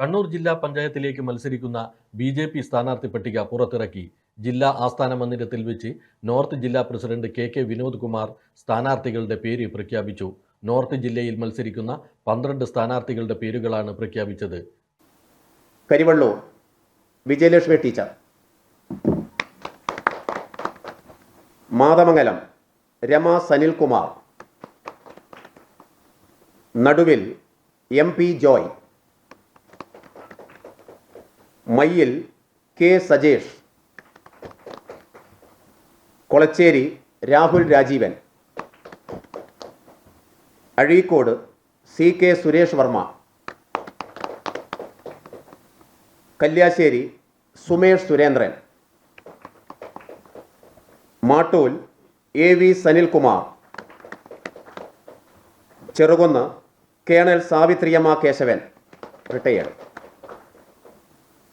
കണ്ണൂർ ജില്ലാ പഞ്ചായത്തിലേക്ക് മത്സരിക്കുന്ന ബി ജെ പി സ്ഥാനാർത്ഥി പട്ടിക പുറത്തിറക്കി. ജില്ലാ ആസ്ഥാന മന്ദിരത്തിൽ വെച്ച് നോർത്ത് ജില്ലാ president K K Vinod Kumar സ്ഥാനാർത്ഥികളുടെ പേര് പ്രഖ്യാപിച്ചു. നോർത്ത് ജില്ലയിൽ മത്സരിക്കുന്ന പന്ത്രണ്ട് സ്ഥാനാർത്ഥികളുടെ പേരുകളാണ് പ്രഖ്യാപിച്ചത്. Karivellur Vijayalakshmi teacher. Mathamangalam Rama Sanilkumar. Naduvil M P Joy. Mayyil K Sajesh Kolachery Rahul Rajeevan Azhikode C K Suresh Varma Kalliasseri Sumesh Surendran Mattool A V Sanilkumar Cherukunnu colonel Savithriyamma Kesavan retired.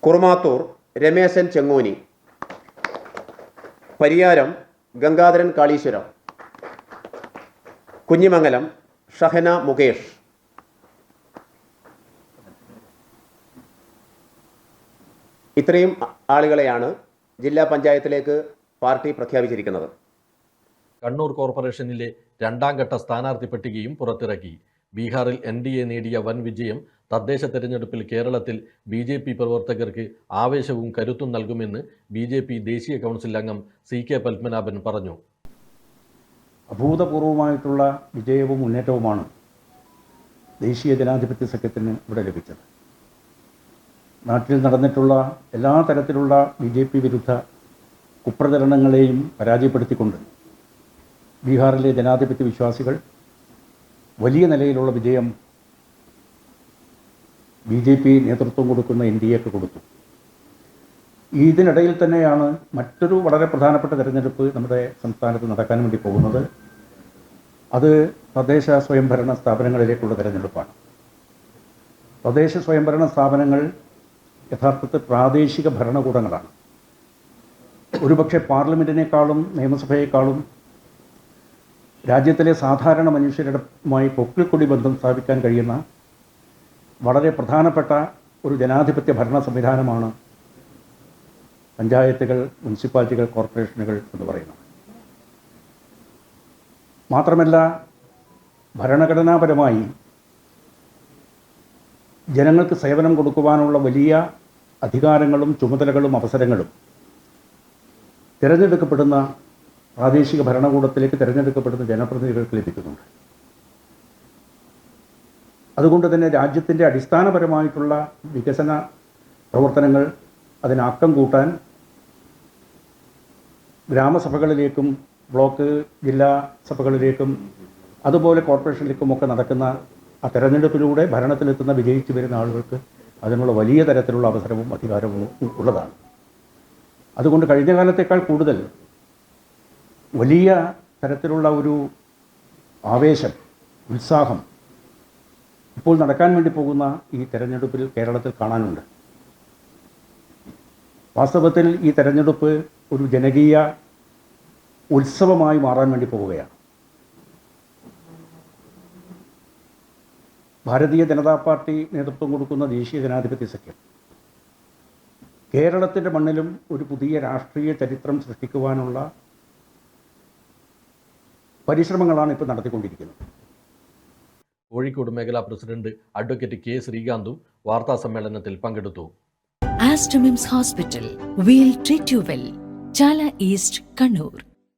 Kurumathur Rameshan Chengoni. Pariyaram Gangadharan Kaleeswaram. Kunhimangalam Shahana Mukesh. ഇത്രയും ആളുകളെയാണ് ജില്ലാ പഞ്ചായത്തിലേക്ക് party പ്രഖ്യാപിച്ചിരിക്കുന്നത്. കണ്ണൂർ കോർപ്പറേഷനിലെ രണ്ടാം ഘട്ട സ്ഥാനാർത്ഥി പട്ടികയും പുറത്തിറക്കി. ബീഹാറിൽ എൻ ഡി എ നേടിയ വൻ വിജയം തദ്ദേശ തെരഞ്ഞെടുപ്പിൽ കേരളത്തിൽ ബി ജെ പി പ്രവർത്തകർക്ക് ആവേശവും കരുത്തും നൽകുമെന്ന് ബി ജെ പി ദേശീയ കൗൺസിൽ അംഗം സി കെ പത്മനാഭൻ പറഞ്ഞു. അഭൂതപൂർവമായിട്ടുള്ള വിജയവും മുന്നേറ്റവുമാണ് ദേശീയ ജനാധിപത്യ സഖ്യത്തിന് ഇവിടെ ലഭിച്ചത്. നാട്ടിൽ നടന്നിട്ടുള്ള എല്ലാ തരത്തിലുള്ള ബി ജെ പി വിരുദ്ധ കുപ്രചരണങ്ങളെയും പരാജയപ്പെടുത്തിക്കൊണ്ട് ബീഹാറിലെ ജനാധിപത്യ വിശ്വാസികൾ വലിയ നിലയിലുള്ള വിജയം ബി ജെ പി നേതൃത്വം കൊടുക്കുന്ന എൻ ഡി എക്ക് കൊടുത്തു. ഇതിനിടയിൽ തന്നെയാണ് മറ്റൊരു വളരെ പ്രധാനപ്പെട്ട തിരഞ്ഞെടുപ്പ് നമ്മുടെ സംസ്ഥാനത്ത് നടക്കാൻ വേണ്ടി പോകുന്നത്. അത് തദ്ദേശ സ്വയംഭരണ സ്ഥാപനങ്ങളിലേക്കുള്ള തിരഞ്ഞെടുപ്പാണ്. തദ്ദേശ സ്വയംഭരണ സ്ഥാപനങ്ങൾ യഥാർത്ഥത്തിൽ പ്രാദേശിക ഭരണകൂടങ്ങളാണ്. ഒരുപക്ഷെ പാർലമെന്റിനേക്കാളും നിയമസഭയേക്കാളും രാജ്യത്തിലെ സാധാരണ മനുഷ്യരുമായി പൊക്കിൾക്കൊടി ബന്ധം സ്ഥാപിക്കാൻ കഴിയുന്ന വളരെ പ്രധാനപ്പെട്ട ഒരു ജനാധിപത്യ ഭരണ സംവിധാനമാണ് പഞ്ചായത്തുകൾ മുനിസിപ്പാലിറ്റികൾ കോർപ്പറേഷനുകൾ എന്ന് പറയുന്നത്. മാത്രമല്ല ഭരണഘടനാപരമായി ജനങ്ങൾക്ക് സേവനം കൊടുക്കുവാനുള്ള വലിയ അധികാരങ്ങളും ചുമതലകളും അവസരങ്ങളും തിരഞ്ഞെടുക്കപ്പെടുന്ന പ്രാദേശിക ഭരണകൂടത്തിലേക്ക് തിരഞ്ഞെടുക്കപ്പെടുന്ന ജനപ്രതിനിധികൾക്ക് ലഭിക്കുന്നുണ്ട്. അതുകൊണ്ട് തന്നെ രാജ്യത്തിന്റെ അടിസ്ഥാനപരമായിട്ടുള്ള വികസന പ്രവർത്തനങ്ങൾ അതിനാക്കം കൂട്ടാൻ ഗ്രാമസഭകളിലേക്കും ബ്ലോക്ക് ജില്ലാ സഭകളിലേക്കും അതുപോലെ കോർപ്പറേഷനിലേക്കും ഒക്കെ നടക്കുന്ന ആ തെരഞ്ഞെടുപ്പിലൂടെ ഭരണത്തിലെത്തുന്ന വിജയിച്ചു വരുന്ന ആളുകൾക്ക് അതിനുള്ള വലിയ തരത്തിലുള്ള അവസരവും അധികാരവും ഉള്ളതാണ്. അതുകൊണ്ട് കഴിഞ്ഞ കാലത്തേക്കാൾ കൂടുതൽ വലിയ തരത്തിലുള്ള ഒരു ആവേശം ഉത്സാഹം ഇപ്പോൾ നടക്കാൻ വേണ്ടി പോകുന്ന ഈ തെരഞ്ഞെടുപ്പിൽ കേരളത്തിൽ കാണാനുണ്ട്. വാസ്തവത്തിൽ ഈ തെരഞ്ഞെടുപ്പ് ഒരു ജനകീയ ഉത്സവമായി മാറാൻ വേണ്ടി പോവുകയാണ്. ഭാരതീയ ജനതാ പാർട്ടി നേതൃത്വം കൊടുക്കുന്ന ദേശീയ ജനാധിപത്യ സഖ്യം. കേരളത്തിന്റെ മണ്ണിലും ഒരു പുതിയ രാഷ്ട്രീയ ചരിത്രം സൃഷ്ടിക്കുവാനുള്ള പരിശ്രമങ്ങളാണ് ഇപ്പോൾ നടത്തിക്കൊണ്ടിരിക്കുന്നത്. കോഴിക്കോട് മേഖലാ പ്രസിഡന്റ് അഡ്വക്കേറ്റ് കെ ശ്രീകാന്തും വാർത്താ സമ്മേളനത്തിൽ പങ്കെടുത്തു. Aster MIMS hospital we treat you well Chala east Kannur.